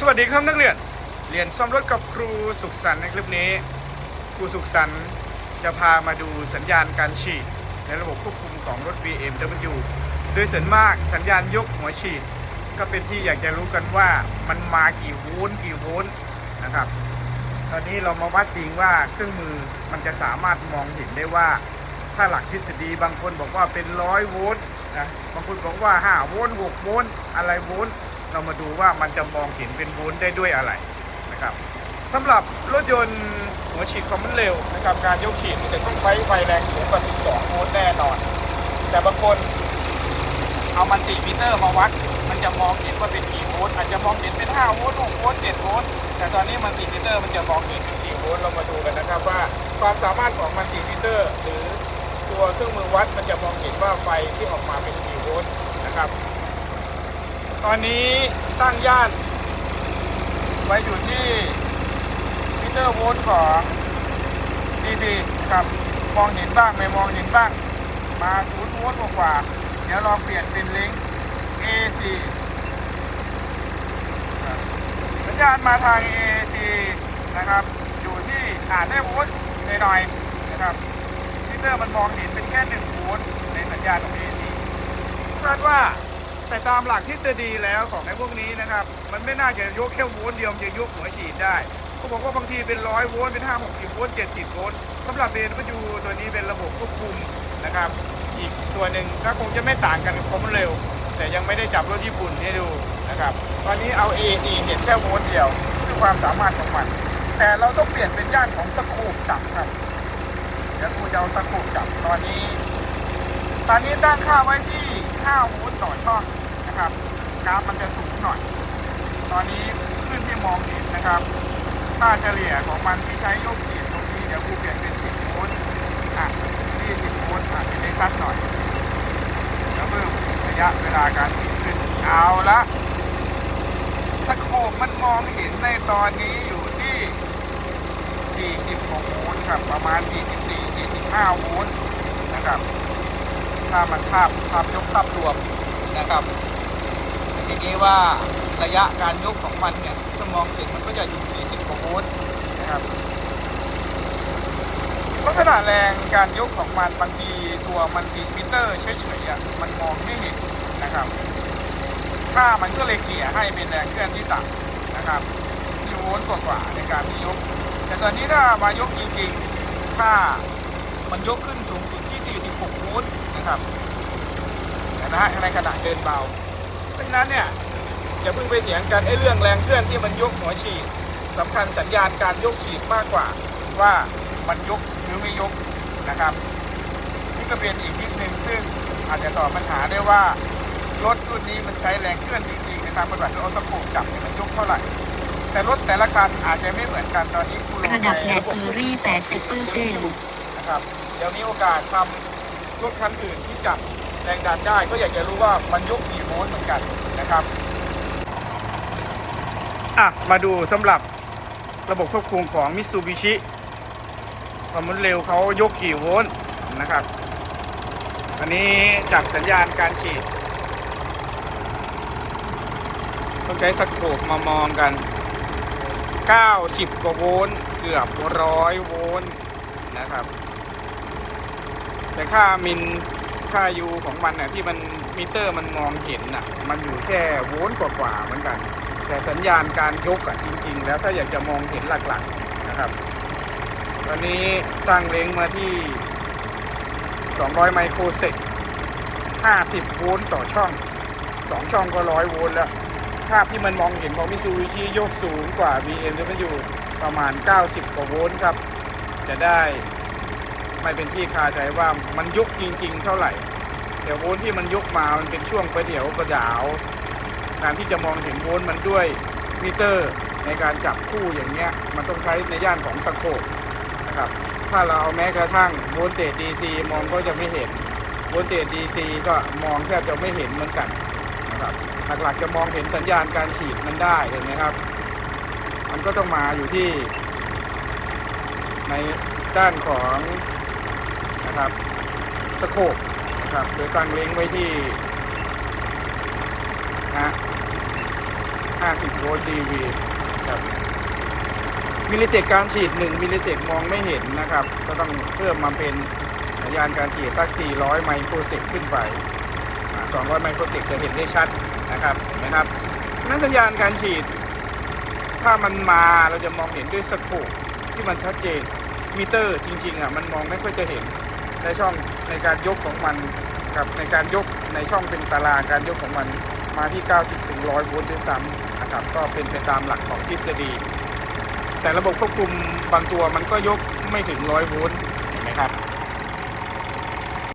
สวัสดีครับนักเรียน เรียนซ่อมรถกับครูสุขสันต์ในคลิปนี้ ครูสุขสันต์จะพามาดูสัญญาณการฉีด ในระบบควบคุมของรถ BMW โดยส่วนมากสัญญาณยกหัวฉีด ก็เป็นที่อยากจะรู้กันว่ามันมากี่โวลต์กี่โวลต์นะครับ ตอนนี้เรามาวัดจริงว่าเครื่องมือมันจะสามารถมองเห็นได้ว่า ถ้าหลักทฤษฎีบางคนบอกว่าเป็นร้อยโวลต์นะบางคนบอกว่า5โวลต์6โวลต์อะไรโวลต์ เรามาดูว่ามันจะมองเห็นเป็นโวลต์ได้ด้วยอะไรนะครับสำหรับรถยนต์หัวฉีดความมันเร็วนะครับการยกฉีดมันจะต้องใช้ไฟแรงสูงกว่า 12 โวลต์แน่นอน แต่บางคนเอามันติมิเตอร์มาวัด มันจะมองเห็นว่าเป็นกี่โวลต์อาจจะมองเห็นเป็น 5 โวลต์ 6 โวลต์ 7 โวลต์ แต่ตอนนี้มันติมิเตอร์มันจะมองเห็นเป็นกี่โวลต์ เรามาดูกันนะครับว่าความสามารถของมันติมิเตอร์ หรือตัวเครื่องมือวัดมันจะมองเห็นว่าไฟที่ออกมาเป็นกี่โวลต์นะครับ ตอนนี้ตั้งย่าน ไว้อยู่ที่มิเตอร์โวลต์ของ DC ครับมองเห็นบ้างไม่มองเห็นบ้าง มาศูนย์โวลต์กว่า เดี๋ยวลองเปลี่ยนเป็นลิงก์ AC สัญญาณมาทาง AC นะครับ อยู่ที่อ่านได้โวลต์หน่อยๆนะครับมิเตอร์มันมองเห็นเป็นแค่1โวลต์ในสัญญาณของ AC คาดว่า แต่ตามหลักทฤษฎีแล้วของไอ้พวกนี้นะครับ มันไม่น่าจะยกแค่โวลต์เดียวจะยกหัวฉีดได้เขาบอกว่าบางทีเป็นร้อยโวลต์เป็นห้าหกสิบโวลต์เจ็ดสิบโวลต์สำหรับเบนพัยูตัวนี้เป็นระบบควบคุมนะครับ อีกตัวหนึ่งก็คงจะไม่ต่างกันกับความเร็ว แต่ยังไม่ได้จับรถญี่ปุ่นให้ดูนะครับ ตอนนี้เอา AC เห็นแค่โวลต์เดียวคือความสามารถของมัน แต่เราต้องเปลี่ยนเป็นย่านของสกูปจับครับเดี๋ยวครูจะเอาสกูปจับตอนนี้ ตอนนี้ตั้งค่าไว้ที่5โวลต์ต่อช่องนะครับกราฟมันจะสูงหน่อย ตอนนี้ขึ้นที่มองเห็นนะครับค่าเฉลี่ยของมันที่ใช้ยกฉีดตรงนี้เดี๋ยวครูเปลี่ยนเป็น 10โวลต์อะ20โวลต์อะจะได้ชัดหน่อยแล้วเพิ่มระยะเวลาการฉีดขึ้นเอาละสโคปมันมองเห็นในตอนนี้อยู่ที่ 46 โวลต์ครับ ประมาณ 44-45 โวลต์นะครับ ถ้ามันภาพภาพยกภาพรวมนะครับทีนี้ว่าระยะการยกของมันเนี่ยถ้ามองเห็นมันก็จะอยู่ 40กว่าโวลต์นะครับลักษณะแรงการยกของมันบางทีตัวมันติมิเตอร์เฉยๆอะมันมองไม่เห็นนะครับค่ามันก็เลยเกี่ยให้เป็นแรงเคลื่อนที่ต่ำนะครับที่โวลต์กว่าๆในการที่ยก แต่ตอนนี้ถ้ามายกจริงๆค่ามันยกขึ้นสูงสุดที่ 46 โวลต์ นะครับนะฮะในขณะเดินเบา เพราะฉะนั้นเนี่ยอย่าเพิ่งไปเถียงกันไอ้เรื่องแรงเคลื่อนที่มันยกหัวฉีดสำคัญสัญญาณการยกฉีดมากกว่าว่ามันยกหรือไม่ยกนะครับนี่ก็เป็นอีกนิดนึงซึ่งอาจจะตอบปัญหาได้ว่ารถรุ่นนี้มันใช้แรงเคลื่อนจริงๆในทางปฏิบัติรถเอาสโคปจับเนี่ยมันยกเท่าไหร่ แต่รถแต่ละคันอาจจะไม่เหมือนกันตอนนี้คุณลงระดับในแบตระบบเตอรี่ 80เปอร์เซ็นต์นะครับเดี๋ยวมีโอกาสทำ รถคันอื่นที่จับแรงดันได้ ก็อยากจะรู้ว่ามันยกกี่โวลต์เหมือนกันนะครับอะมาดูสำหรับระบบควบคุมของมิ t ซูบิชิความเร็วเขายกกี่โวลต์นะครับ อันนี้จับสัญญาณการฉีดต้องใช้สโคปมามองกัน 90 กว่าโวลต์เกือบร้อยโวลต์นะครับ แต่ค่ามินค่ายูของมันน่ะที่มันมิเตอร์มันมองเห็นน่ะ มันอยู่แค่โวลต์กว่าๆเหมือนกัน แต่สัญญาณการยกอะจริง ๆ แล้วถ้าอยากจะมองเห็นหลักๆนะครับตอนนี้ตั้งเล้งมาที่ 200 ไมโครเซก50 โวลต์ต่อช่อง 2 ช่องก็ 100 โวลต์แล้ว ภาพที่มันมองเห็นของมิซูบิชิยกสูงกว่า BMW ประมาณ 90 กว่าโวลต์ครับ จะได้ ไม่เป็นที่คาใจว่ามันยุกจริง ๆ เท่าไหร่ แต่โวลที่มันยุกมามันเป็นช่วงประเดี๋ยวประดาวการที่จะมองเห็นโวลต์มันด้วยมิเตอร์ในการจับคู่อย่างเงี้ยมันต้องใช้ในย่านของสโคปนะครับถ้าเราเอาแม้กระทั่งโวลเตจ DC มองก็จะไม่เห็นโวลเตจ DC ก็มองแทบจะไม่เห็นเหมือนกันนะครับหลักๆจะมองเห็นสัญญาณการฉีดมันได้เห็นไหมครับ มันก็ต้องมาอยู่ที่ในด้านของ นะครับสโคปนะครับโดยตั้งเล้งไว้ที่นะ50 โวลต์ DV ครับมิลลิเซกการฉีด 1 มิลลิเซกมองไม่เห็นนะครับ ก็ต้องเพิ่มมาเป็นสัญญาณการฉีดสัก 400 ไมโครเซกขึ้นไปอ่า200 ไมโครเซกจะเห็นได้ชัดนะครับเห็นไหมครับนั้นสัญญาณการฉีด ถ้ามันมาเราจะมองเห็นด้วยสโคปที่มันชัดเจนมิเตอร์จริงๆอะมันมองไม่ค่อยจะเห็น ในช่องในการยกของมันกับในการยกในช่องเป็นตารางการยกของมันมาที่ 90 ถึง 100 โวลต์ด้วยซ้ำนะครับก็เป็นไปตามหลักของทฤษฎี แต่ระบบควบคุมบางตัวมันก็ยกไม่ถึง 100 โวลต์เห็นไหมครับ